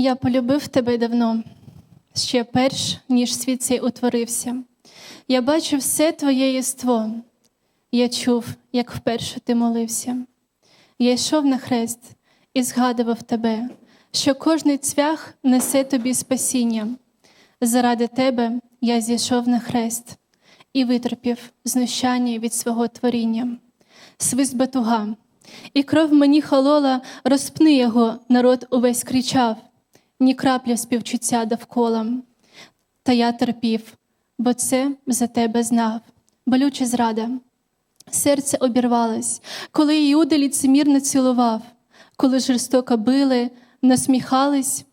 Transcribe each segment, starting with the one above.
Я полюбив тебе давно, ще перш, ніж світ цей утворився. Я бачив все твоє єство, я чув, як вперше ти молився. Я йшов на хрест і згадував тебе, що кожний цвях несе тобі спасіння. Заради тебе я зійшов на хрест і витерпів знущання від свого творіння. Свист батуга, і кров мені холола, розпни його, народ увесь кричав, ні крапля співчуття довкола. Та я терпів, бо це за тебе знав, болюча зрада. Серце обірвалось, коли Іуда ліцемірно цілував, коли жорстоко били, насміхались,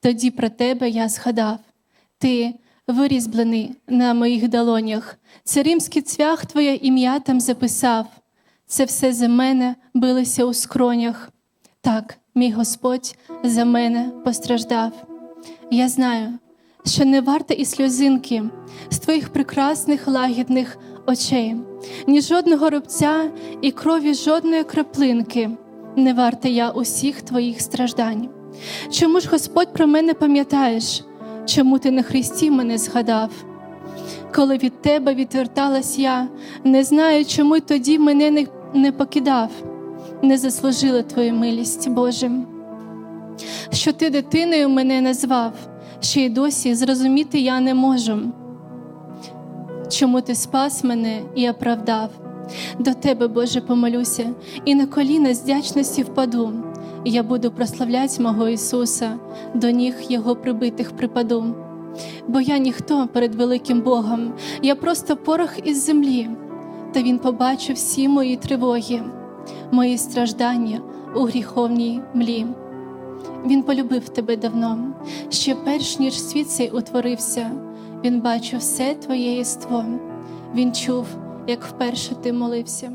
тоді про тебе я згадав. Ти вирізблений на моїх долонях, це римський цвях твоє ім'я там записав. Це все за мене билося у скронях. Так, мій Господь за мене постраждав. Я знаю, що не варта і сльозинки з твоїх прекрасних лагідних очей, ні жодного рубця і крові жодної краплинки, не варта я усіх твоїх страждань. Чому ж Господь про мене пам'ятаєш? Чому ти на Христі мене згадав? Коли від тебе відверталась я, не знаю, чому тоді мене не, не покидав, не заслужила твою милість, Боже. Що ти дитиною мене назвав, ще й досі зрозуміти я не можу. Чому ти спас мене і оправдав? До тебе, Боже, помолюся, і на коліна з вдячності впаду. Я буду прославляти мого Ісуса, до ніг Його прибитих припаду. Бо я ніхто перед великим Богом, я просто порох із землі, та Він побачив всі мої тривоги, мої страждання у гріховній млі. Він полюбив тебе давно, ще перш ніж світ цей утворився, він бачив все твоє єство, він чув, як вперше ти молився.